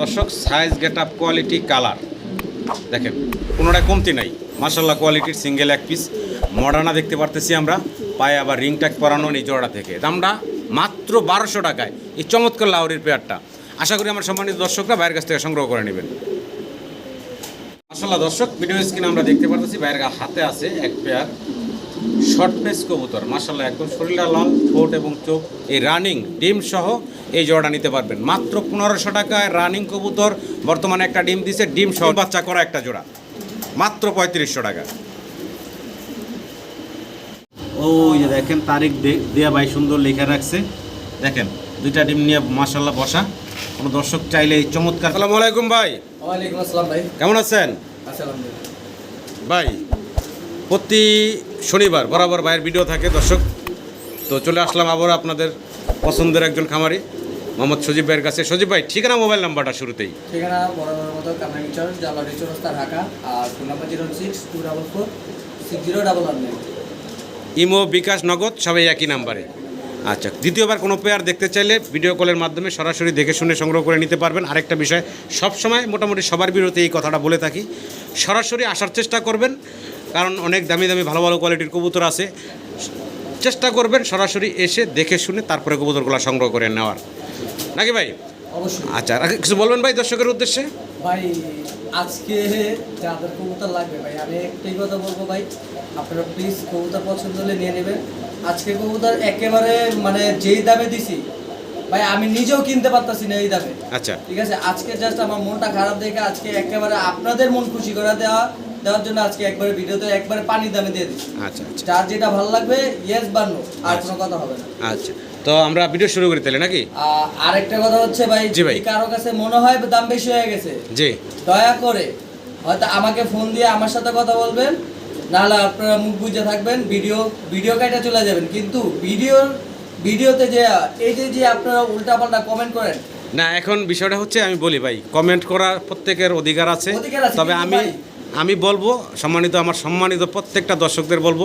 দর্শক size get up quality colour দেখেন কোনোটাই কমতি নাই। মার্শাল্লাহ কোয়ালিটির সিঙ্গেল এক পিস মডার্না দেখতে পারতেছি আমরা। পায়ে আবার রিং পরানো এই জোড়া থেকে। দামটা মাত্র বারোশো টাকায়। এই চমৎকার লাউরির পেয়ারটা আশা করি আমার সম্মানিত দর্শকরা বাইরের কাছ থেকে সংগ্রহ করে নেবেন। মার্শাল্লাহ দর্শক ভিডিও স্ক্রিনে আমরা দেখতে পারতেছি বাইরের হাতে আছে এক পেয়ার শর্ট পেস কবুতর। মার্শাল্লাহ একদম শরীরটা লাল ঠোঁট এবং চোখ এই রানিং ডিম সহ এই জোড়াটা নিতে পারবেন। মাত্র পনেরোশো টাকায় রানিং কবুতর বর্তমানে একটা ডিম দিছে ডিম সহ বাচ্চা করা একটা জোড়া। মাত্র পঁয়ত্রিশশো টাকা। ও যে দেখেন তারিখ দে- দেয়া ভাই সুন্দর লেখা রাখছে। দেখেন দুইটা ডিম নিয়ে মার্শাল্লাহ বসা। কোনো দর্শক চাইলে এই চমৎকার আসসালামু আলাইকুম ভাই। ওয়ালাইকুম আসসালাম ভাই। কেমন আছেন? আসসালাম ভাই প্রতি শনিবার বরাবর ভাইয়ের ভিডিও থাকে দর্শক। তো চলে আসলাম আবার আপনাদের পছন্দের একজন খামারি মোহাম্মদ সজীব ভাইয়ের কাছে। সজীব ভাই ঠিকানা মোবাইল নাম্বারটা শুরুতেই। ঠিকানা বরাবর মতো কামাই চর জালারি চৌরাস্তা ঢাকা আর phone number zero six two double four six zero double one Imo bKash Nagad সবাই একই নাম্বারে। আচ্ছা দ্বিতীয়বার কোনো পেয়ার দেখতে চাইলে ভিডিও কলের মাধ্যমে সরাসরি দেখে শুনে সংগ্রহ করে নিতে পারবেন। আরেকটা বিষয় সবসময় মোটামুটি সবার বিরতে এই কথাটা বলে থাকি সরাসরি আসার চেষ্টা করবেন। কারণ অনেক দামি দামি ভালো ভালো কোয়ালিটির কবুতর আছে। চেষ্টা করবেন সরাসরি এসে দেখে শুনে তারপরে কবুতরগুলো সংগ্রহ করে নেওয়ার। নাকি ভাই? অবশ্যই। আচ্ছা আর কিছু বলবেন ভাই দর্শকের উদ্দেশ্যে? ভাই আজকে যাদের কবুতর লাগবে ভাই আমি একটাই কথা বলব ভাই আপনারা প্লিজ কবুতর পছন্দ হলে নিয়ে নেবেন। আজকে কবুতর একেবারে মানে যেই দামে দিছি ভাই আমি নিজেও কিনতে পারতাছি না এই দামে। আচ্ছা। ঠিক আছে? আজকে জাস্ট আমার মনটা খারাপ দেখে আজকে একেবারে আপনাদের মন খুশি করে দেওয়া দেওয়ার জন্য আজকে একবারে ভিডিওতে একবারে পানি দামে দিয়ে দিচ্ছি। আচ্ছা আচ্ছা। যার যেটা ভালো লাগবে ইয়েস বা নো আর কোনো কথা হবে না। আচ্ছা। তো আমরা ভিডিও শুরু করি তাহলে নাকি? আরেকটা কথা হচ্ছে ভাই জি ভাই। কারও কাছে মনে হয় দাম বেশি হয়ে গেছে জি। দয়া করে হয়তো আমাকে ফোন দিয়ে আমার সাথে কথা বলবেন নাহলে আপনারা মুখ বুঝে থাকবেন ভিডিও ভিডিও কাটা চলে যাবেন। কিন্তু ভিডিওর ভিডিওতে যে এই যে যে আপনারা উল্টাপাল্টা কমেন্ট করেন না এখন বিষয়টা হচ্ছে আমি বলি ভাই কমেন্ট করার প্রত্যেকের অধিকার আছে। তবে আমি আমি বলব, সম্মানিত আমার সম্মানিত প্রত্যেকটা দর্শকদের বলব,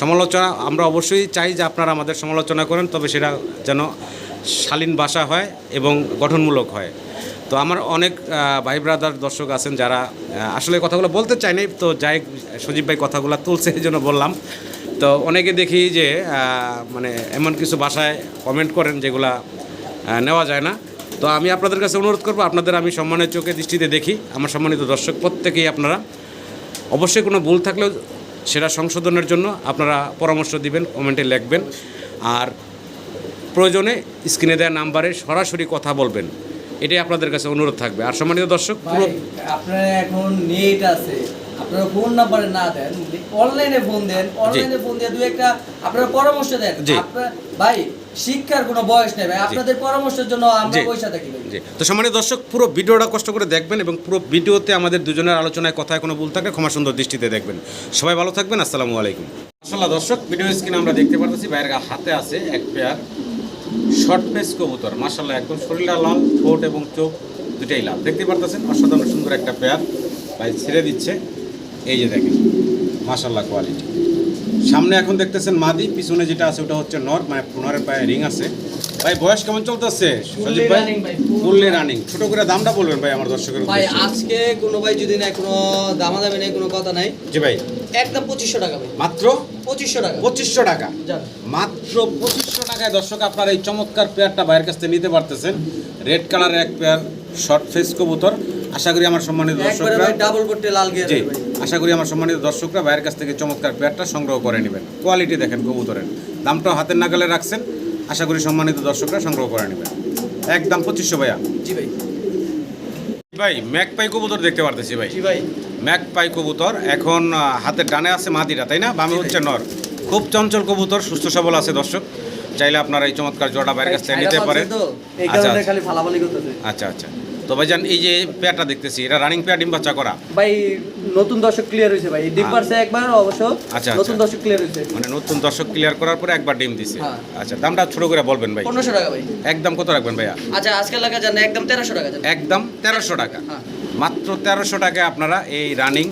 সমালোচনা আমরা অবশ্যই চাই যে আপনারা আমাদের সমালোচনা করেন, তবে সেটা যেন শালীন ভাষা হয় এবং গঠনমূলক হয়। তো আমার অনেক ভাই ব্রাদার দর্শক আছেন যারা আসলে কথাগুলো বলতে চাই নাই, তো যাই সজীব ভাই কথাগুলো তুলছে এই জন্য বললাম। তো অনেকে দেখি যে মানে এমন কিছু ভাষায় কমেন্ট করেন যেগুলা নেওয়া যায় না। তো আমি আপনাদের কাছে অনুরোধ করব, আপনাদের আমি সম্মানের চোখে দৃষ্টিতে দেখি, আমার সম্মানিত দর্শক প্রত্যেকেই আপনারা। অবশ্যই কোনো ভুল থাকলেও সেটা সংশোধনের জন্য আপনারা পরামর্শ দিবেন কমেন্টে লিখবেন। আর প্রয়োজনে স্ক্রিনে দেওয়া নাম্বারে সরাসরি কথা বলবেন। এটাই আপনাদের কাছে অনুরোধ থাকবে। আর সম্মানিত দর্শক ভাই পুরো আপনারা এখন নেট আছে। আপনারা ফোন নাম্বারে না দেন অনলাইনে ফোন দেন। অনলাইনে ফোন দিয়ে দুই একটা আপনারা পরামর্শ দেন। ভাই শিক্ষার কোনো বয়স নেই ভাই আপনাদের পরামর্শের জন্য আমরা পয়সা থাকি জি। তো সম্মানিত দর্শক পুরো ভিডিওটা কষ্ট করে দেখবেন এবং পুরো ভিডিওতে আমাদের দুজনের আলোচনায় কথায় কোনো ভুল থাকলে ক্ষমা সুন্দর দৃষ্টিতে দেখবেন। সবাই ভালো থাকবেন আসসালামু আলাইকুম। মাসাল্লাহ দর্শক ভিডিও স্ক্রিনে আমরা দেখতে পারতেছি বাইরের হাতে আছে এক পেয়ার শর্ট পেস কবুতর। মাসাল্লাহ একদম শরীরটা লাল ঠোঁট এবং চোখ দুটাই লাল। দেখতে পারতেছেন অসাধারণ সুন্দর একটা পেয়ার ভাই ছেড়ে দিচ্ছে। এই যে দেখেন মাসাল্লাহ কোয়ালিটি সামনে এখন দেখতেছেন মাদি পিছনে যেটা আছে ওটা হচ্ছে নর মানে নরের পায়ে রিং আছে। ভাই বয়স কেমন চলতেছে? সজীব ভাই? ফুললি রানিং ছোট করে দামটা বলবেন ভাই আমার দর্শকের ভাই আজকে কোনো ভাই যদি না কোনো দামাদামি নেই কোনো কথা নাই। জি ভাই। একদম পঁচিশশো টাকা ভাই। মাত্র? পঁচিশশো টাকা। পঁচিশশো টাকা। মাত্র পঁচিশশো টাকায় দর্শক আপনারা এই চমৎকার পেয়ারটা বাইরের কাছ থেকে নিতে পারতেছেন। রেড কালারের এক পেয়ার শর্ট ফেস কবুতর। আশা করি আমার সম্মানিত দর্শকরা ডাবল করতে লাল গিয়ে জি আশা করি আমার সম্মানিত দর্শকরা বাইরের কাছ থেকে চমৎকার পেয়ারটা সংগ্রহ করে নেবেন। কোয়ালিটি দেখেন কবুতরের। দামটাও হাতের নাগালে রাখছেন। আশা করি সম্মানিত দর্শকরা সংগ্রহ করে নেবেন। একদম পঁচিশশো ভাইয়া। জি ভাই। ভাই ম্যাক পাই কবুতর দেখতে পারতেছি ভাই। জি ভাই। ম্যাক পাই কবুতর এখন হাতের ডানে আছে মাদিরা তাই না? বামে হচ্ছে নর। খুব চঞ্চল কবুতর সুস্থ সবল আছে দর্শক। চাইলে আপনারা এই চমৎকার জোড়া বাইরের কাছ থেকে নিতে পারেন। তো? এই আচ্ছা, আচ্ছা। তো ভাইজান এই যে পেয়ারটা দেখতেছি এটা রানিং পেয়ার ডিম বাচ্চা করা? ভাই নতুন দর্শক ক্লিয়ার হয়েছে ভাই। ডিম পারছে একবার অবশ্য। আচ্ছা, নতুন আচ্ছা। দর্শক ক্লিয়ার হয়েছে। মানে নতুন দর্শক ক্লিয়ার করার পরে একবার ডিম দিছে। হ্যাঁ। আচ্ছা দামটা ছোট করে বলবেন ভাই। পনেরোশো টাকা ভাই। একদম কত রাখবেন ভাইয়া? আচ্ছা আজকে লাগা জান একদম তেরোশো টাকা একদম তেরোশো টাকা। হ্যাঁ। মাত্র তেরোশো টাকায় আপনারা এই রানিং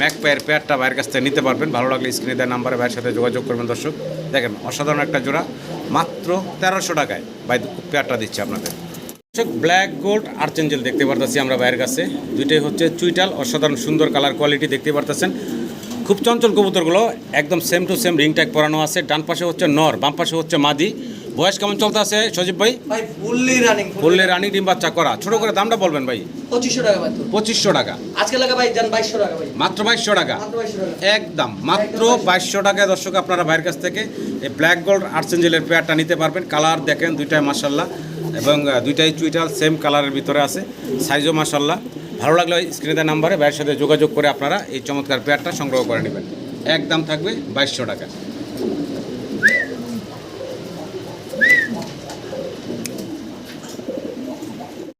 ম্যাক পেয়ার পেয়ারটা বাইরের কাছ থেকে নিতে পারবেন। ভালো লাগলে স্ক্রিনে দেওয়ার নাম্বারে ভাইয়ের সাথে যোগাযোগ করবেন দর্শক। দেখেন অসাধারণ একটা জোড়া। মাত্র তেরোশো টাকায় ভাই পেয়ারটা দিচ্ছে আপনাদের। ব্ল্যাক গোল্ড আর্চেঞ্জেল দেখতে পারতেছি আমরা বাইরের কাছে। দুইটাই হচ্ছে চুইটাল অসাধারণ সুন্দর কালার কোয়ালিটি দেখতে পারতেছেন। খুব চঞ্চল কবুতরগুলো একদম same to same ring tag পরানো আছে। ডান পাশে হচ্ছে নর বাম পাশে হচ্ছে মাদি। বয়স কেমন চলতে আছে সজীব ভাই? ফুললি রানিং বললে রানী ডিম বাচ্চা করা। ছোট করে দামটা বলবেন ভাই? পঁচিশশো টাকা মাত্র পঁচিশশো টাকা। আজকে লাগা ভাই যান বাইশশো টাকা ভাই। মাত্র বাইশশো টাকা? একদম মাত্র বাইশশো টাকায় দর্শক আপনারা বাইরের কাছ থেকে এই ব্ল্যাক গোল্ড আর্সেঞ্জেলের পেয়ারটা নিতে পারবেন। কালার দেখেন দুইটাই মাসাল্লাহ এবং দুইটাই চুইটাল সেম কালারের ভিতরে আছে। সাইজও মাসাল্লাহ ভালো লাগলে স্ক্রিনে দেওয়া নাম্বারে ভাইয়ের সাথে যোগাযোগ করে আপনারা এই চমৎকার পেয়ারটা সংগ্রহ করে নেবেন। একদম থাকবে বাইশশো টাকা।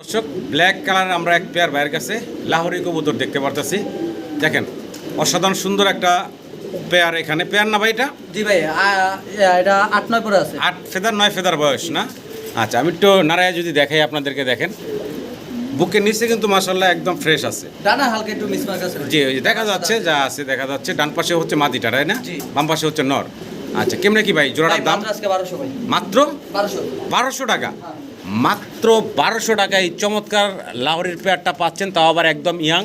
দর্শক ব্ল্যাক কালার আমরা এক পেয়ার বাইরের কাছে লাহোরি কবুতর দেখতে পারতেছি। দেখেন অসাধারণ সুন্দর একটা পেয়ার এখানে। পেয়ার না ভাই এটা? জি ভাই এটা আট নয় পরে আছে। আট ফেদার নয় ফেদার বয়স না? আচ্ছা আমি একটু নারায় যদি দেখাই আপনাদেরকে দেখেন। বুকের নিচে কিন্তু মাসাল্লাহ একদম ফ্রেশ আছে। ডানা হালকা একটু মিসমার্ক আছে জি ওই যে দেখা যাচ্ছে যা আছে দেখা যাচ্ছে ডান পাশে হচ্ছে মাদিটা তাই না? বাম পাশে হচ্ছে নর। আচ্ছা কেমনে কি ভাই জোড়াটার দাম? মাত্র বারোশো টাকা। হ্যাঁ। মাত্র বারোশো টাকায় এই চমৎকার লাহোরের পেয়ারটা পাচ্ছেন তাও আবার একদম ইয়াং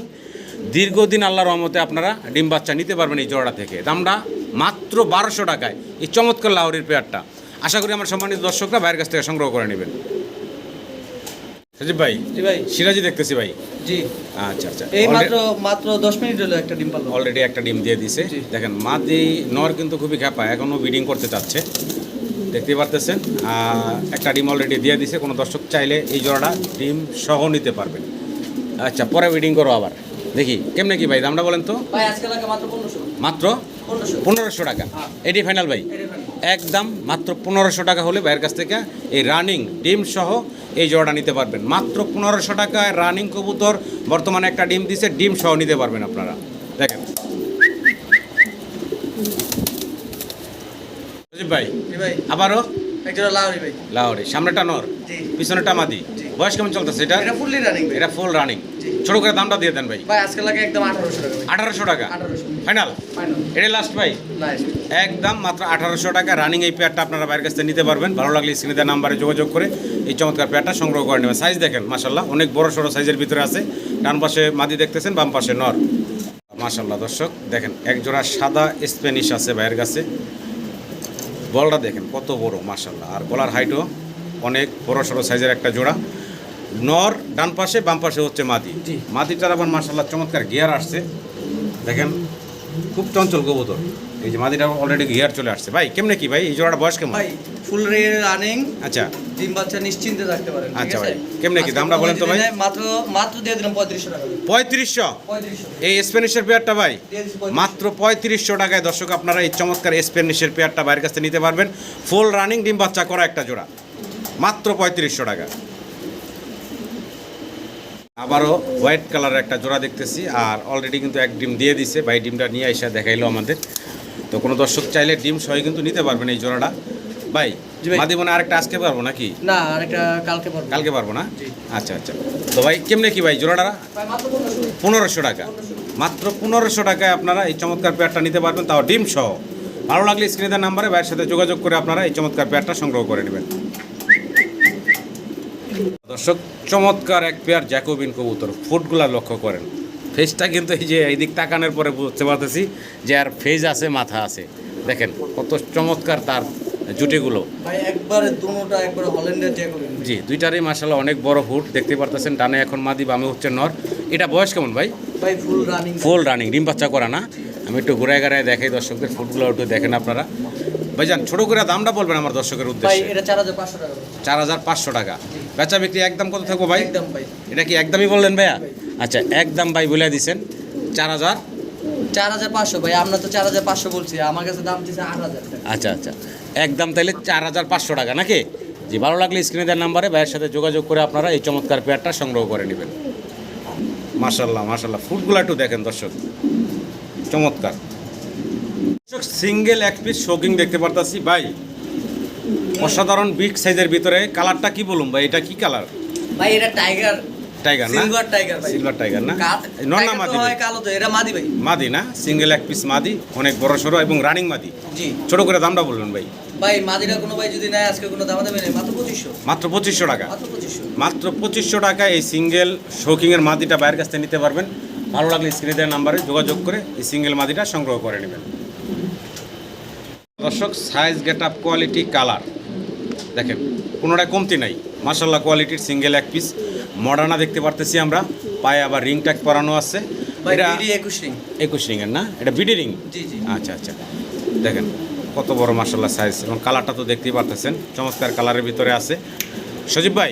দীর্ঘদিন আল্লাহর রহমতে আপনারা ডিম বাচ্চা নিতে পারবেন এই জোড়া থেকে। দামটা মাত্র বারোশো টাকায়। এই চমৎকার লাহোরের পেয়ারটা আশা করি আমার সম্মানিত দর্শকরা বাইরের কাছ থেকে সংগ্রহ করে নেবেন। সজীব ভাই জি ভাই। সিরাজি দেখতেছি ভাই। জি। আচ্ছা আচ্ছা। এই মাত্র মাত্র দশ মিনিট হলো একটা ডিম পারল অলরেডি একটা ডিম দিয়ে দিছে। দেখেন মাদি নর কিন্তু খুবই খ্যাপা এখনও ব্রিডিং করতে চাচ্ছে। দেখতেই পারতেছেন একটা ডিম অলরেডি দিয়ে দিছে। কোনো দর্শক চাইলে এই জোড়াটা ডিম সহ নিতে পারবেন। আচ্ছা পরে ব্রিডিং করো আবার। দেখি কেমনে কি ভাই দামটা বলেন তো? মাত্র পনেরোশো। টাকা। হ্যাঁ। এটি ফাইনাল ভাই? একদম মাত্র পনেরোশো টাকা হলে ভাইয়ের কাছ থেকে এই রানিং ডিম সহ এই জোড়াটা নিতে পারবেন। মাত্র পনেরোশো টাকায় রানিং কবুতর বর্তমানে একটা ডিম দিছে ডিম সহ নিতে পারবেন আপনারা। দেখেন। ভাই ভাই। আবারও? লাউরি ভাই। লাউরি সামনেটা নর পিছনেটা মাদি। বয়স কেমন চলতেছে এটা? এটা ফুললি রানিং এটা ফুল রানিং ছোট করে দামটা দিয়ে দেন ভাই। ভাই আজকে লাগে একদম আঠারোশো টাকা ভাই। আঠারোশো টাকা? আঠারোশো। ফাইনাল ফাইনাল এটা লাস্ট ভাই? নাইস একদম মাত্র আঠারোশো টাকা। রানিং এই পেয়ারটা আপনারা বাইরের কাছ নিতে পারবেন। ভালো লাগলে স্ক্রিনে দেওয়া নাম্বারে যোগাযোগ করে এই চমৎকার পেয়ারটা সংগ্রহ করে নেবেন। সাইজ দেখেন মাসাল্লাহ অনেক বড় সড়ো সাইজের ভিতরে আছে। ডান পাশে মাদি দেখতেছেন বাম পাশে নর। মাসাল্লাহ দর্শক দেখেন এক জোড়া সাদা স্প্যানিশ আছে ভাইয়ের কাছে। বলটা দেখেন কত বড় মাসাল্লাহ আর গলার হাইটও অনেক বড় সড়ো সাইজের একটা জোড়া। নর ডান পাশে বাম পাশে হচ্ছে মাদি। মাদিটার আবার মাসাল্লাহ চমৎকার গিয়ার আসছে। দেখেন খুব চঞ্চল কবুতর। এই যে মাদিটা অলরেডি গিয়ার চলে আসছে। ভাই কেমনে কি ভাই? এই জোড়াটা বয়স কেমন? ভাই ফুল রানিং আচ্ছা। ডিম বাচ্চা নিশ্চিন্তে থাকতে পারেন আচ্ছা? ভাই। কেমনে কি? দামটা বলেন তো ভাই? মাত্র মাত্র দিয়ে দিলাম পঁয়ত্রিশশো টাকা পঁয়ত্রিশশো? পঁয়ত্রিশশো। এই স্প্যানিশের পেয়ারটা ভাই। মাত্র পঁয়ত্রিশশো টাকায় দর্শক আপনারা এই চমৎকার স্প্যানিশের পেয়ারটা বাইরের কাছ নিতে পারবেন। ফুল রানিং ডিম বাচ্চা করা একটা জোড়া। মাত্র পঁয়ত্রিশশো টাকা। আবারও হোয়াইট কালারের একটা জোড়া দেখতেছি আর অলরেডি কিন্তু এক ডিম দিয়ে দিছে। ভাই ডিমটা নিয়ে এসে দেখাইলো আমাদের। তো কোনো দর্শক চাইলে ডিম সহ কিন্তু নিতে পারবেন এই জোড়াটা। ভাই। মাদি মনে আরেকটা আজকে পারব নাকি? না আরেকটা কালকে পড়বে কালকে পারব না? আচ্ছা আচ্ছা। তো ভাই কেমনে কি ভাই জোড়াটা? পনেরোশো। টাকা। মাত্র পনেরোশো টাকায় আপনারা এই চমৎকার পেয়ারটা নিতে পারবেন। তাও ডিম সহ। ভালো লাগলে স্ক্রিনের নাম্বারে ভাইয়ের সাথে যোগাযোগ করে আপনারা এই চমৎকার পেয়ারটা সংগ্রহ করে নেবেন। দর্শক চমৎকার এক পেয়ার জ্যাকোবিন কবুতর। ফুটগুলা লক্ষ্য করেন। ফেসটা কিন্তু এই যে এই দিক তাকানোর পরে বুঝতে পারতেছি যে আর ফেজ আছে মাথা আছে। দেখেন কত চমৎকার তার জুটিগুলো। একবারে দুটোটা একবারে হল্যান্ডের চেক জি দুইটারই মাসাল্লাহ অনেক বড় ফুট দেখতে পারতেছেন ডানে এখন মাদি বামে হচ্ছে নর। এটা বয়স কেমন ভাই? ভাই ফুল রানিং ফুল রানিং ডিম বাচ্চা করা না? আমি একটু ঘুরে ঘুরায় দেখাই দর্শকদের ফুটগুলো একটু দেখেন আপনারা। ভাইজান ছোট করে দামটা বলবেন আমার দর্শকের ভাই উদ্দেশ্যে। এটা চার হাজার পাঁচশো টাকা। চার হাজার পাঁচশো টাকা। বেচা বিক্রি একদম কত থাকব ভাই? একদম ভাই। এটা কি একদমই বললেন ভাইয়া? আচ্ছা একদম ভাই বলে দিছেন। চার হাজার? চার হাজার পাঁচশো ভাই আমরা তো চার হাজার পাঁচশো বলছি আমার কাছে দাম দিচ্ছে আট হাজার আচ্ছা আচ্ছা। একদম তাইলে চার হাজার পাঁচশো টাকা নাকি? জি ভালো লাগলে স্ক্রিনে দেওয়ার নাম্বারে ভাইয়ের সাথে যোগাযোগ করে আপনারা এই চমৎকার পেয়ারটা সংগ্রহ করে নেবেন। মাশাল্লাহ মাশাল্লাহ ফুটগুলো একটু দেখেন দর্শক। চমৎকার। সিঙ্গেল এক পিস শোকিং দেখতে পারতাছি। ভাই অসাধারণ বিগ সাইজের ভিতরে। কালারটা কি বলুন ভাই? এটা কি কালার? ভাই এটা টাইগার টাইগার না? সিলভার টাইগার ভাই। সিলভার টাইগার না? না তো মাদি হয় কালো তো এটা মাদি ভাই। মাদি না? সিঙ্গেল এক পিস মাদি অনেক বড় সড়ো এবং রানিং মাদি। জি। ছোট করে দামটা বলবেন ভাই? ভাই মাদিরা কোনো ভাই যদি নেয় আজকে কোনো দাম দেবে মাত্র পঁচিশশো। মাত্র পঁচিশশো টাকা। মাত্র পঁচিশশো। মাত্র পঁচিশশো টাকা এই সিঙ্গেল শৌকিংয়ের মাদিটা বাইরের কাছ থেকে নিতে পারবেন। ভালো লাগলে স্ক্রিনে দেওয়ার নাম্বারে যোগাযোগ করে এই সিঙ্গেল মাদিটা সংগ্রহ করে নেবেন। দর্শক size get up quality colour দেখেন কোনোটাই কমতি নাই। মার্শাল্লাহ কোয়ালিটির সিঙ্গেল এক পিস মডার্না দেখতে পারতেছি আমরা। পায়ে আবার রিং ট্যাগ পরানো আছে। এটা একুশ রিং একুশ রিংয়ের না? এটা বিডি রিং আচ্ছা আচ্ছা। দেখেন কত বড় মার্শাল্লাহ সাইজ এবং কালারটা তো দেখতেই পারতেছেন। চমৎকার কালারের ভিতরে আছে। সজীব ভাই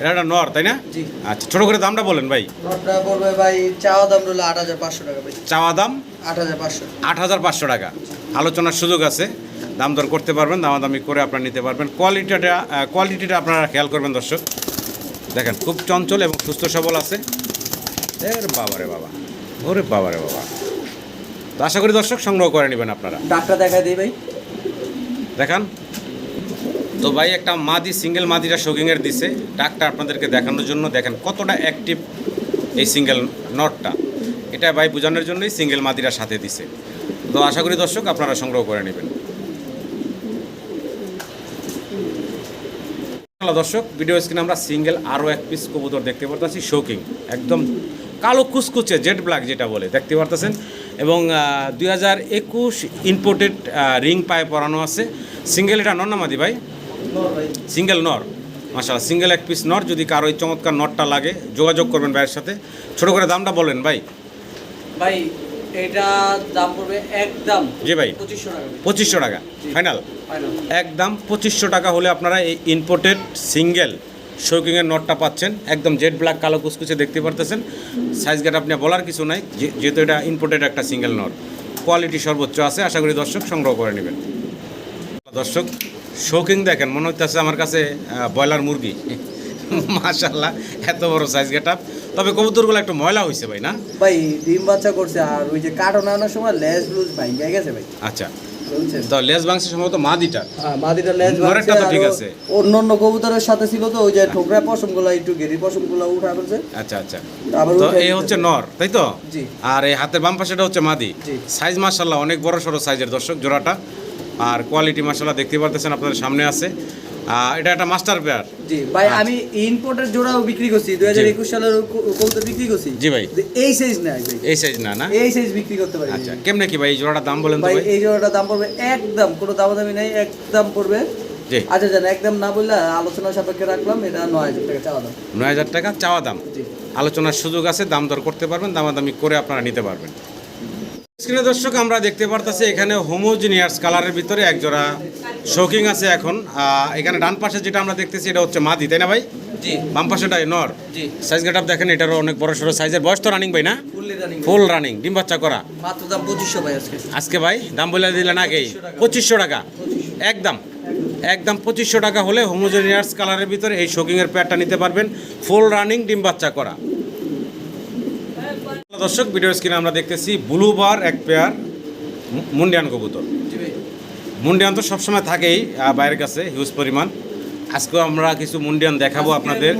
এটা একটা নর তাই না? আচ্ছা ছোট করে দামটা বলেন ভাই। ভাই চাওয়া দাম রইল আট হাজার পাঁচশো টাকা চাওয়া দাম? আট হাজার পাঁচশো। আট হাজার পাঁচশো টাকা। আলোচনার সুযোগ আছে। দাম দর করতে পারবেন দামাদামি করে আপনারা নিতে পারবেন। কোয়ালিটিটা কোয়ালিটিটা আপনারা খেয়াল করবেন দর্শক। দেখেন খুব চঞ্চল এবং সুস্থ সবল আছে। এর বাবারে বাবা ওরে বাবারে বাবা। তো আশা করি দর্শক সংগ্রহ করে নেবেন আপনারা। ডাকটা দেখা দিই ভাই। দেখান। তো ভাই একটা মাদি সিঙ্গেল মাদিরা শোকিংয়ের দিছে। ডাকটা আপনাদেরকে দেখানোর জন্য। দেখেন কতটা অ্যাক্টিভ এই সিঙ্গেল নটটা এটা ভাই বোঝানোর জন্যই সিঙ্গেল মাদিরা সাথে দিছে। তো আশা করি দর্শক আপনারা সংগ্রহ করে নেবেন। দর্শক ভিডিও স্ক্রিনে আমরা সিঙ্গেল আরও এক পিস কবুতর দেখতে পারতেছি শোকিং একদম কালো কুচকুচে জেড ব্ল্যাক যেটা বলে, দেখতে পারতেছেন? এবং দুই হাজার একুশ ইম্পোর্টেড রিং পায়ে পরানো আছে। সিঙ্গেল এটা নর নামাদি ভাই? সিঙ্গেল নর। মাশাআল্লাহ সিঙ্গেল এক পিস নর, যদি কারও এই চমৎকার নটটা লাগে, যোগাযোগ করবেন ভাইয়ের সাথে। ছোট করে দামটা বলেন ভাই। ভাই এটা দাম পড়বে একদম জি ভাই। পঁচিশশো টাকা। ফাইনাল একদম পঁচিশশো টাকা হলে আপনারা এই ইম্পোর্টেড সিঙ্গেল শৌকিংয়ের নটটা পাচ্ছেন। একদম জেড ব্ল্যাক কালো কুচকুচে দেখতে পারতেছেন। সাইজ গেট আপনি বলার কিছু নাই যে- যেহেতু এটা ইম্পোর্টেড একটা সিঙ্গেল নট। কোয়ালিটি সর্বোচ্চ আছে আশা করি দর্শক সংগ্রহ করে নেবেন। দর্শক শৌকিং দেখেন মনে হচ্ছে আমার কাছে ব্রয়লার মুরগি। মাশাল্লাহ এত বড় সাইজ গেট আপ তবে কবুতরগুলো একটু ময়লা হয়েছে ভাই না? ভাই ডিম বাচ্চা করছে আর ওই যে কার্টন আনার সময় লেজ লুজ ভাঙ্গে গেছে ভাই। আচ্ছা। বুঝছেন? তো সম্ভবত মাদিটা হ্যাঁ মাদিটা লেজ তো ঠিক আছে। অন্য অন্য কবুতরের সাথে ছিল তো ওই যে ঠোকরা পশমগুলো একটু গেরি পশমগুলো উঠা আচ্ছা আচ্ছা। তো এই হচ্ছে নর তাই তো? জি। আর এই হাতের বাম পাশেটা হচ্ছে মাদি। জি। সাইজ মার্শাল্লাহ অনেক বড় সড়ো সাইজের দর্শক জোড়াটা। আর কোয়ালিটি মার্শাল্লাহ দেখতে পারতেছেন আপনাদের সামনে আছে। এটা একটা মাস্টার পেয়ার জি ভাই আচ্ছা। আমি ইম্পোর্টের জোড়াও বিক্রি করছি দুই হাজার একুশ সালের কবুতর বিক্রি করছি। জি ভাই। এই সাইজ ভাই এই সাইজ না না? এই সাইজ বিক্রি করতে পারি। আচ্ছা কেমনে কি ভাই এই জোড়াটার দাম বলেন তো ভাই এই জোড়াটার দাম পড়বে একদম কোনো দাম দামি নাই একদম পড়বে। জি। আচ্ছা জান একদম না বললে আলোচনা সাপেক্ষে রাখলাম এটা নয় হাজার টাকা চাওয়া দাম। নয় হাজার টাকা চাওয়া দাম। জি। আলোচনার সুযোগ আছে দাম দর করতে পারবেন দামাদামি করে আপনারা নিতে পারবেন। স্ক্রিনে দর্শক আমরা দেখতে পারতেছি এখানে হোমোজিনিয়াস কালারের ভিতরে এক জোড়া শৌকিং আছে এখন। এখানে ডান পাশে যেটা আমরা দেখতেছি এটা হচ্ছে মাদি তাই না ভাই? জি। বাম পাশেটাই নর? জি। সাইজ গেট দেখেন এটারও অনেক বড় সড়ো সাইজের বয়স তো রানিং ভাই না? ফুল রানিং ডিম বাচ্চা করা। মাত্র দাম পঁচিশশো ভাই আজকে। আজকে ভাই দাম বলে দিলেন আগেই পঁচিশশো টাকা। একদম একদম পঁচিশশো টাকা হলে হোমোজেনিয়াস কালারের ভিতরে এই শোকিংয়ের প্যাডটা নিতে পারবেন। ফুল রানিং ডিম বাচ্চা করা। দর্শক ভিডিও স্ক্রিনে আমরা দেখতেছি ব্লুবার এক পেয়ার মুন্ডিয়ান কবুতর। মুন্ডিয়ান তো সবসময় থাকেই বাইরের কাছে হিউজ পরিমাণ। আজকেও আমরা কিছু মুন্ডিয়ান দেখাবো আপনাদের।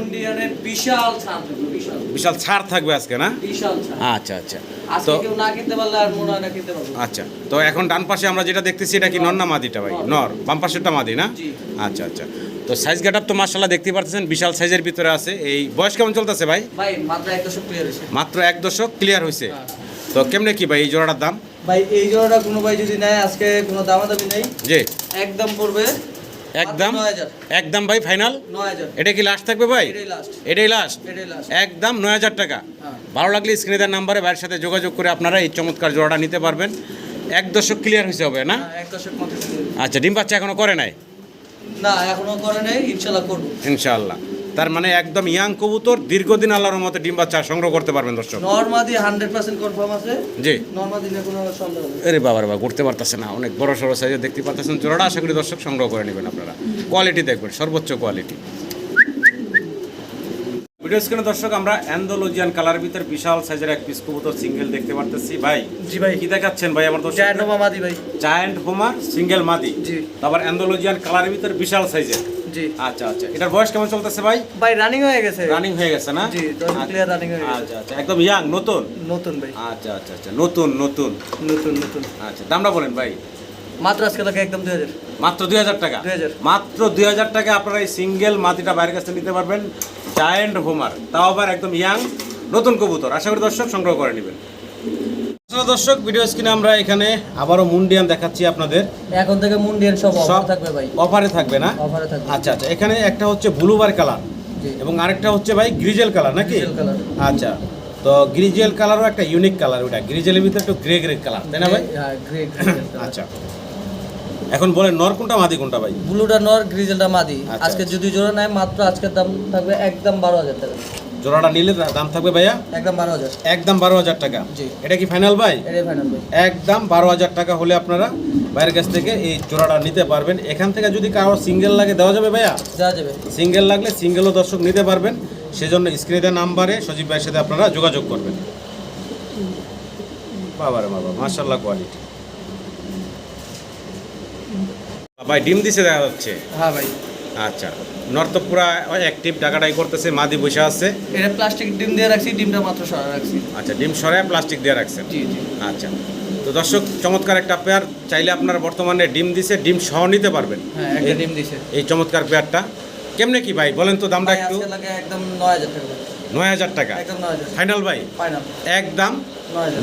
বিশাল বিশাল ছাড় থাকবে আজকে না? আচ্ছা আচ্ছা। তো আচ্ছা তো এখন ডান পাশে আমরা যেটা দেখতেছি এটা কি নর। না মাদিটা ভাই? নর। বাম পাশেরটা মাদি না? আচ্ছা আচ্ছা। তো সাইজ গেট তো মার্শাল্লাহ দেখতে পাচ্ছেন বিশাল সাইজের ভিতরে আছে। এই বয়স কেমন চলতেছে ভাই? ভাই মাত্র এক দশক ক্লিয়ার হয়েছে। মাত্র এক দশক ক্লিয়ার হয়েছে। হ্যাঁ। তো কেমনে কি ভাই এই জোড়াটার দাম? ভাই এই জোড়াটা কোনো ভাই যদি নেয় আজকে কোনো দামাদামি নেই। জি। একদম পড়বে একদম একদম ভাই ফাইনাল? এটা কি লাস্ট থাকবে ভাই? এটাই লাস্ট একদম নয় হাজার টাকা। হ্যাঁ। ভালো লাগলে স্ক্রিনে দেওয়ার নাম্বারে ভাইয়ের সাথে যোগাযোগ করে আপনারা এই চমৎকার জোড়াটা নিতে পারবেন। এক দশক ক্লিয়ার হয়েছে হবে না? হ্যাঁ। আচ্ছা ডিম বাচ্চা এখনও করে নাই? না এখনও করে নাই ইনশাল্লাহ করব। ইনশাআল্লাহ। তার মানে একদম ইয়াং কবুতর দীর্ঘদিন আল্লাহর মতো ডিম বাচ্চা সংগ্রহ করতে পারবেন দর্শক। নর্মাদি হান্ড্রেড পার্সেন্ট কনফার্ম আছে। জি। নর্মাদি নিয়ে কোনো সন্দেহ আরে বাবার বাবা করতে পারতেছে না। অনেক বড় সড়ো সাইজে দেখতে পারতেছেন। জোড়াটা আশা করি দর্শক সংগ্রহ করে নেবেন আপনারা। কোয়ালিটি দেখবেন সর্বোচ্চ কোয়ালিটি ভিডিও স্ক্রিনে দর্শক আমরা অ্যান্ডোলজিয়ান কালারের ভিতর বিশাল সাইজের এক পিস কবুতর সিঙ্গেল দেখতে পারতেছি। ভাই জি ভাই। কি দেখাচ্ছেন ভাই আমার দর্শক জায়নোমা মাদি ভাই। জায়ান্ট হোমার সিঙ্গেল মাদি জি। তারপর অ্যান্ডোলজিয়ান কালারের ভিতর বিশাল সাইজের জি। আচ্ছা আচ্ছা। এটার বয়স কেমন চলতেছে ভাই? ভাই রানিং হয়ে গেছে। রানিং হয়ে গেছে না? জি দশ ক্লিয়ার রানিং হয়ে গেছে। আচ্ছা আচ্ছা। একদম ইয়াং নতুন? নতুন ভাই। আচ্ছা আচ্ছা আচ্ছা। নতুন নতুন। নতুন নতুন। আচ্ছা দামটা বলেন ভাই। মাত্র আজকে লাগে একদম দুই হাজার। মাত্র দুই হাজার টাকা? 2000 মাত্র দুই হাজার টাকা আপনারা এই সিঙ্গেল মাটিটা বাইরের কাছে নিতে পারবেন। জায়েন্ট হোমার তাও আবার একদম ইয়াং নতুন কবুতর। আশা করি দর্শক সংগ্রহ করে নেবেন। দর্শক ভিডিও স্ক্রিনে আমরা এখানে আবারও মুন্ডিয়ান দেখাচ্ছি আপনাদের। এখন থেকে মুন্ডিয়ান সব অফার থাকবে ভাই। অফারে থাকবে না? অফারে থাকবে। আচ্ছা আচ্ছা এখানে একটা হচ্ছে ব্লুবার কালার এবং আরেকটা হচ্ছে ভাই গ্রিজেল কালার নাকি। আচ্ছা তো গ্রিজেল কালারও একটা ইউনিক কালার ওটা গ্রিজেলের ভিতরে একটু গ্রে গ্রে কালার তাই না ভাই? হ্যাঁ গ্রে আচ্ছা এখন বলেন নর কোনটা মাদি কোনটা ভাই? ব্লুটা নর গ্রিজেলটা মাদি। আচ্ছা, আজকে আচ্ছা। যদি জোড়া নেয় মাত্র আজকের দাম থাকবে একদম বারো হাজার টাকা। জোড়াটা নিলে দাম থাকবে ভাইয়া? একদম বারো হাজার। একদম বারো হাজার টাকা। এটা কি ফাইনাল ভাই? একদম বারো হাজার টাকা হলে আপনারা বাইরের কাছ থেকে এই জোড়াটা নিতে পারবেন। এখান থেকে যদি কারও সিঙ্গেল লাগে দেওয়া যাবে ভাইয়া? দেওয়া যাবে। সিঙ্গেল লাগলে সিঙ্গেলও দর্শক নিতে পারবেন। সেজন্য স্ক্রিনের নাম্বারে সজীব ভাইয়ের সাথে আপনারা যোগাযোগ করবেন। বাবারে বাবা মার্শাল্লাহ কোয়ালিটি ভাই ডিম দিছে দেখা যাচ্ছে। হ্যাঁ ভাই। আচ্ছা। নর্থ পুরা অ্যাক্টিভ ডাকাটাই করতেছে মাদি বসে আছে। এটা প্লাস্টিক ডিম দিয়ে রাখছি ডিমটা মাত্র সরা রাখছি। আচ্ছা ডিম সরায় প্লাস্টিক দিয়ে রাখছেন? জি জি। আচ্ছা। তো দর্শক চমৎকার একটা পেয়ার চাইলে আপনারা বর্তমানে ডিম দিছে ডিম সহ নিতে পারবেন। হ্যাঁ একটা ডিম দিছে। এই চমৎকার পেয়ারটা কেমনে কি ভাই? বলেন তো দামটা একটু। আজকে লাগে একদম নয় হাজার টাকা। নয় হাজার টাকা। একদম নয় হাজার। ফাইনাল ভাই? ফাইনাল একদম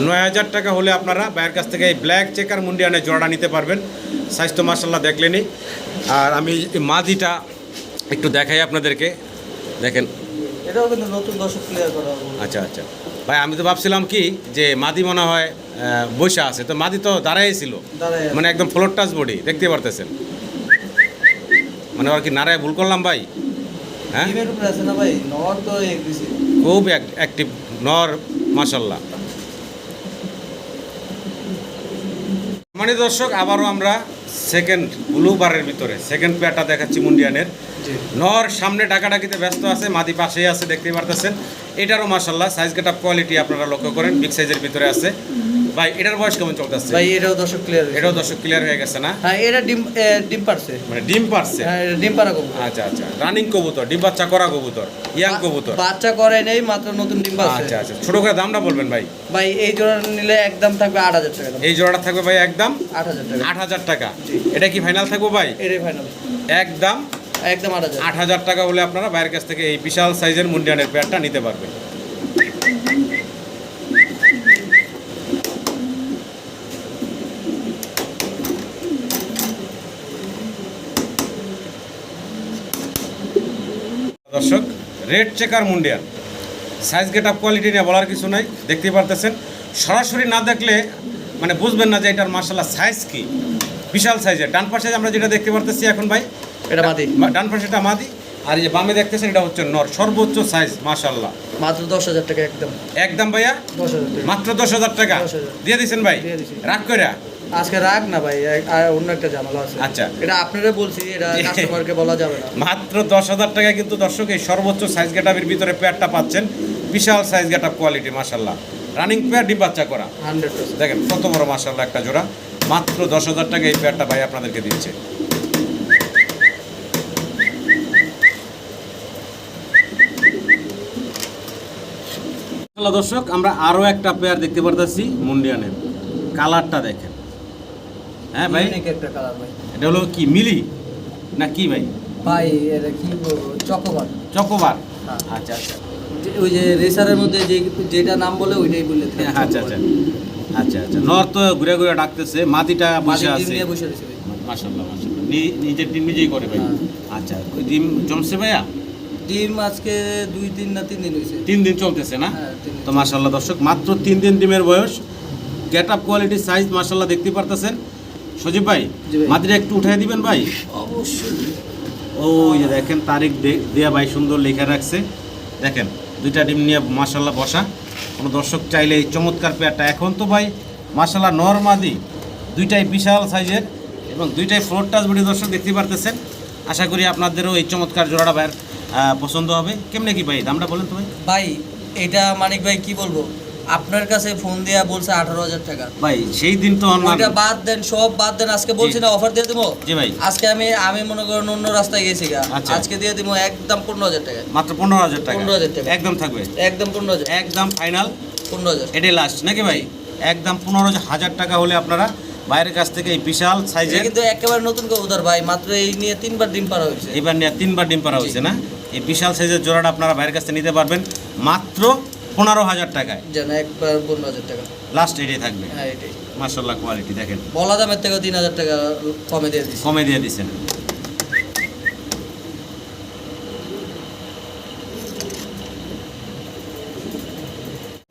নয় হাজার। টাকা হলে আপনারা ভাইয়ের কাছ থেকে এই ব্ল্যাক চেকার মুন্ডিয়ানের জোড়াটা নিতে পারবেন। স্বাস্থ্য মার্শাল্লাহ দেখলেনি আর আমি মাদিটা একটু দেখাই আপনাদেরকে। দেখেন। এটাও কিন্তু নতুন দর্শক ক্লিয়ার করা আচ্ছা আচ্ছা। ভাই আমি তো ভাবছিলাম কি যে মাদি মনে হয় বসে আছে। তো মাদি তো দাঁড়াই ছিল। মানে একদম ফ্লোর টাচ বডি দেখতে পারতেছেন? মানে আর কি নারায় ভুল করলাম ভাই? হ্যাঁ? খুব অ্যাক্টিভ নর মাসাল্লাহ মানে দর্শক আবারও আমরা সেকেন্ড ব্লু বারের ভিতরে সেকেন্ড প্লেয়ারটা দেখাচ্ছি মুন্ডিয়ানের। নর সামনে ডাকাডাকিতে ব্যস্ত আছে মাদি পাশেই আছে দেখতেই পারতেছেন। এটারও মাসাল্লাহ সাইজ গেট কোয়ালিটি আপনারা লক্ষ্য করেন বিগ সাইজের ভিতরে আছে। ভাই এটার বয়স কেমন চলতেছে? ভাই এটাও দর্শক ক্লিয়ার এটাও দর্শক ক্লিয়ার হয়ে গেছে না? হ্যাঁ এটা ডিম ডিম পারছে। মানে ডিম পারছে? হ্যাঁ ডিম পারা কবুতর। আচ্ছা আচ্ছা রানিং কবুতর ডিম বাচ্চা করা কবুতর ইয়াং কবুতর। বাচ্চা করে নেই মাত্র নতুন ডিম পারছে আচ্ছা আচ্ছা ছোট করে দামটা বলবেন ভাই। ভাই এই জোড়া নিলে একদম থাকবে আট হাজার টাকা এই জোড়াটা থাকবে ভাই একদম আট হাজার টাকা। আট হাজার টাকা। এটা কি ফাইনাল থাকব ভাই? এটাই ফাইনাল একদম একদম আট হাজার। টাকা হলে আপনারা বাইরের কাছ থেকে এই বিশাল সাইজের মুন্ডিয়ানের পেয়ারটা নিতে পারবেন দর্শক রেড চেকার মুন্ডিয়ান সাইজ গেট আপ কোয়ালিটি নিয়ে বলার কিছু নাই দেখতেই পারতেছেন। সরাসরি না দেখলে মানে বুঝবেন না যে এটার মার্শাল্লাহ সাইজ কি। বিশাল সাইজের। ডান পাশে আমরা যেটা দেখতে পারতেছি এখন ভাই এটা মাদি। ডান পাশেটা মাদি আর এই যে বামে দেখতেছেন এটা হচ্ছে নর সর্বোচ্চ সাইজ মাশাল্লাহ মাত্র দশ হাজার টাকা একদম। একদম ভাইয়া? মাত্র দশ হাজার টাকা? দিয়ে দিছেন ভাই। রাগ কইরা? আজকে রাখ না ভাই আর অন্য একটা ঝামেলা আছে। আচ্ছা। এটা আপনারা বলছি এটা কাস্টমারকে বলা যাবে না। মাত্র দশ হাজার টাকা কিন্তু দর্শক এই সর্বোচ্চ সাইজ গেটাপের ভিতরে পেয়ারটা পাচ্ছেন। বিশাল সাইজ গেটাপ কোয়ালিটি মাশাল্লাহ রানিং পেয়ার ডিম বাচ্চা করা। হান্ড্রেড দেখেন কত বড় মাশাল্লাহ একটা জোড়া। মাত্র দশ হাজার টাকা এই পেয়ারটা ভাই আপনাদেরকে দিচ্ছে। দর্শক আমরা আরও একটা পেয়ার দেখতে পারতেছি মুন্ডিয়ানের। কালারটা দেখেন। হ্যাঁ ভাই। একটা কালার ভাই। এটা হলো কি মিলি? না কি ভাই? ভাই এটা কি চকোবার। চকোবার? হ্যাঁ। আচ্ছা আচ্ছা। ওই যে রেসারের মধ্যে যে যেটা নাম বলে ওইটাই বললে আচ্ছা আচ্ছা। আচ্ছা আচ্ছা। নর তো ঘুরে ঘুরে ডাকতেছে মাদিটা বসে আছে। মাশাল্লাহ নি- নিজের ডিম নিজেই করে ভাই। হ্যাঁ। আচ্ছা ওই ডিম জমছে ভাইয়া? ডিম আজকে দুই দিন না তিন দিন হয়েছে। তিন দিন চলতেছে না? হ্যাঁ। তো মাশাল্লাহ দর্শক মাত্র তিন দিন ডিমের বয়স। গেট আপ কোয়ালিটি সাইজ মাশাল্লাহ দেখতে পারতেছেন। সজীব ভাই। মাদিটা একটু উঠাই দিবেন ভাই? অবশ্যই। ওই যে দেখেন তারিখ দেয়া ভাই সুন্দর লেখা রাখছে। দেখেন দুইটা ডিম নিয়ে মাশাল্লাহ বসা। কোনো দর্শক চাইলে এই চমৎকার পেয়ারটা এখন তো ভাই মাশাল্লাহ নরমাদি দুইটাই বিশাল সাইজের এবং দুইটাই ফ্লোর টাচ বডি দর্শক দেখতে পারতেছেন। আশা করি আপনাদেরও এই চমৎকার জোড়াটা ভাইয়ের পছন্দ হবে। কেমনে কি ভাই দামটা বলেন তো ভাই। ভাই এটা মানিক ভাই কি বলব? আপনার কাছে ফোন দিয়া বলছে আঠারো হাজার টাকা। ভাই সেই দিন তো ওইটা বাদ দেন সব বাদ দেন আজকে বলছি না অফার দিয়ে দেবো? জি ভাই। আজকে আমি আমি মনে করেন অন্য রাস্তায় গেছি গা। আচ্ছা। আজকে দিয়ে দিব একদম পনেরো হাজার টাকা। মাত্র পনেরো হাজার টাকা। 15,000 টাকা। একদম থাকবে। একদম পনেরো হাজার। একদম ফাইনাল পনেরো হাজার। এটাই লাস্ট নাকি ভাই? একদম পনেরো হাজার টাকা হলে আপনারা বাইরের কাছ থেকে এই বিশাল সাইজের কিন্তু একেবারে নতুন কবুতর ভাই মাত্র এই নিয়ে তিনবার ডিম পারা হয়েছে। এবার নিয়ে তিনবার ডিম পারা হয়েছে না? এই বিশাল সাইজের জোড়াটা আপনারা বাইরের কাছ থেকে নিতে পারবেন। মাত্র পনেরো হাজার টাকায়। যেন একবার পনেরো হাজার টাকা। লাস্ট এটাই থাকবে। হ্যাঁ এটাই। মার্শাল্লাহ কোয়ালিটি দেখেন। বলা দামের থেকে তিন হাজার টাকা কমে দিয়ে দিচ্ছি কমে দিয়ে দিচ্ছেন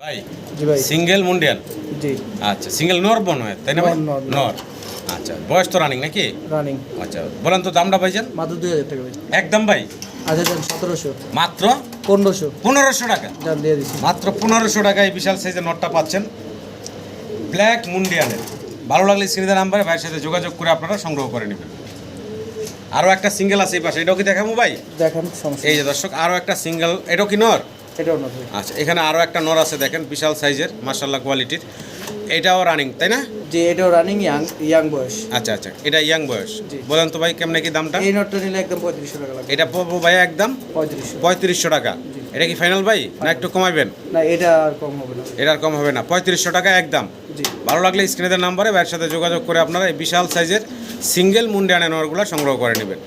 ভাই ভাই। সিঙ্গেল মুন্ডিয়ান জি। আচ্ছা সিঙ্গেল নর বন হয় তাই না ভাই? নর, আচ্ছা বয়স তো রানিং নাকি? রানিং আচ্ছা বলেন তো দামটা ভাইজান। মাত্র দুই হাজার টাকা ভাই। একদম ভাই। আচ্ছা সতেরোশো। মাত্র? পনেরোশো। পনেরোশো টাকা? দিয়ে দিচ্ছি। মাত্র পনেরোশো টাকায় বিশাল সাইজের নটটা পাচ্ছেন। ব্ল্যাক মুন্ডিয়ানের ভালো লাগলে স্ক্রিনের নাম্বারে ভাইয়ের সাথে যোগাযোগ করে আপনারা সংগ্রহ করে নেবেন। আরও একটা সিঙ্গেল আছে এই পাশে। এটাও কি দেখাবো ভাই? দেখান এই যে দর্শক আরও একটা সিঙ্গেল এটাও কি নর? আচ্ছা এখানে আরও একটা নর আছে দেখেন বিশাল সাইজের মার্শাল্লাহ কোয়ালিটির এটাও রানিং তাই না? যে এটাও রানিং ইয়াং ইয়াং বয়স আচ্ছা আচ্ছা এটা ইয়াং বয়স জি। বলেন তো ভাই কেমনে কি দামটা? এই নোটটা নিলে একদম পঁয়ত্রিশশো টাকা লাগবে। এটা পাবো ভাই একদম পঁয়ত্রিশশো। পঁয়ত্রিশশো টাকা। এটা কি ফাইনাল ভাই না একটু কমাবেন না এটা আর কম হবে না। এটার কম হবে না পঁয়ত্রিশশো টাকা একদম। জি। ভালো লাগলে স্ক্রিনের নাম্বারে ভাইয়ের সাথে যোগাযোগ করে আপনারা এই বিশাল সাইজের সিঙ্গেল মুন্ডিয়ান নোয়ারগুলো সংগ্রহ করে নেবেন।